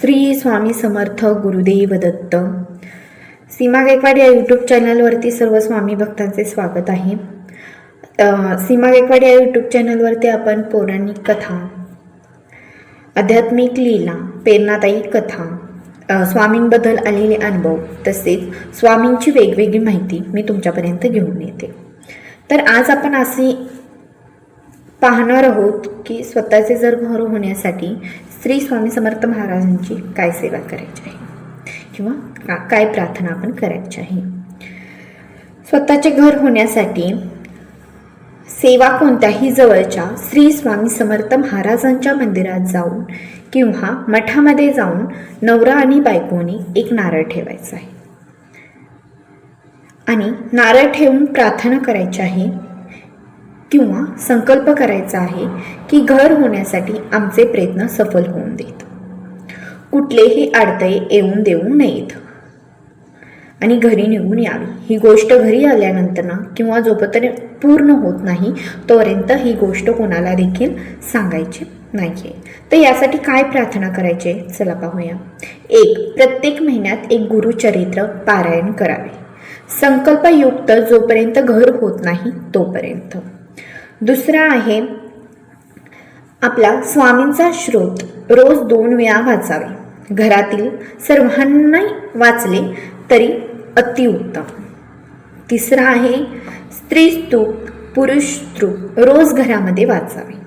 श्री स्वामी समर्थ गुरुदेव दत्त. सीमा गायकवाड या यूट्यूब चॅनलवरती सर्व स्वामी भक्तांचे स्वागत आहे. सीमा गायकवाड या यूट्यूब चॅनलवरती आपण पौराणिक कथा आध्यात्मिक लीला प्रेरणादायी कथा स्वामींबद्दल आलेले अनुभव तसेच स्वामींची वेगवेगळी माहिती मी तुमच्यापर्यंत घेऊन येते. तर आज आपण अशी पाहणार आहोत की स्वतःचे जर घर होण्यासाठी श्री स्वामी समर्थ महाराजांची काय सेवा करायची आहे? किंवा का- काय प्रार्थना आपण करायची आहे? स्वतःचे घर होण्यासाठी सेवा कोणत्याही जवळच्या श्री स्वामी समर्थ महाराजांच्या मंदिरात जाऊन किंवा मठामध्ये जाऊन नवरा आणि बायकोनी एक नारळ ठेवायचा आहे. आणि नारळ ठेवून प्रार्थना करायची आहे किंवा संकल्प करायचा आहे की घर होण्यासाठी आमचे प्रयत्न सफल होऊन देत. कुठलेही अडथळे येऊन देऊ नयेत. आणि घरी निघून यावी. ही गोष्ट घरी आल्यानंतर ना किंवा जोपर्यंत पूर्ण होत नाही तोपर्यंत ही गोष्ट कोणाला देखील सांगायची नाही आहे तर यासाठी काय प्रार्थना करायचे? चला पाहूया. एक प्रत्येक महिन्यात एक गुरुचरित्र पारायण करावे. संकल्पयुक्त जोपर्यंत घर होत नाही तोपर्यंत. दुसरा आहे आपला स्वामींचा श्रोत. रोज दोन वेळा वाचावे. घरातील सर्वांनाही वाचले तरी अतिउत्तम तिसरा आहे स्त्री स्तूप पुरुष स्तूप रोज घरामध्ये वाचावे.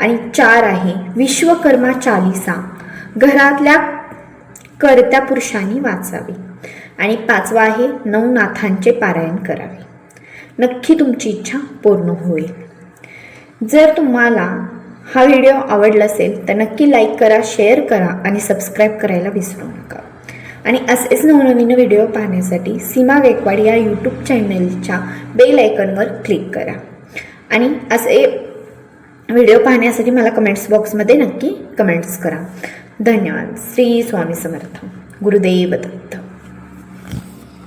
आणि चार आहे विश्वकर्मा चालिसा घरातल्या कर्त्या पुरुषांनी वाचावी. आणि पाचवा आहे नवनाथांचे पारायण करावे. नक्की तुमची इच्छा पूर्ण होईल. जर तुम्हाला हा व्हिडिओ आवडला असेल तर नक्की लाईक करा शेअर करा आणि सबस्क्राईब करायला विसरू नका. आणि असेच नवनवीन व्हिडिओ पाहण्यासाठी सीमा गायकवाड या यूट्यूब चॅनलच्या बेल आयकॉनवर क्लिक करा. आणि असे व्हिडिओ पाहण्यासाठी मला कमेंट्स बॉक्समध्ये नक्की कमेंट्स करा. धन्यवाद. श्री स्वामी समर्थ. गुरुदेव दत्त.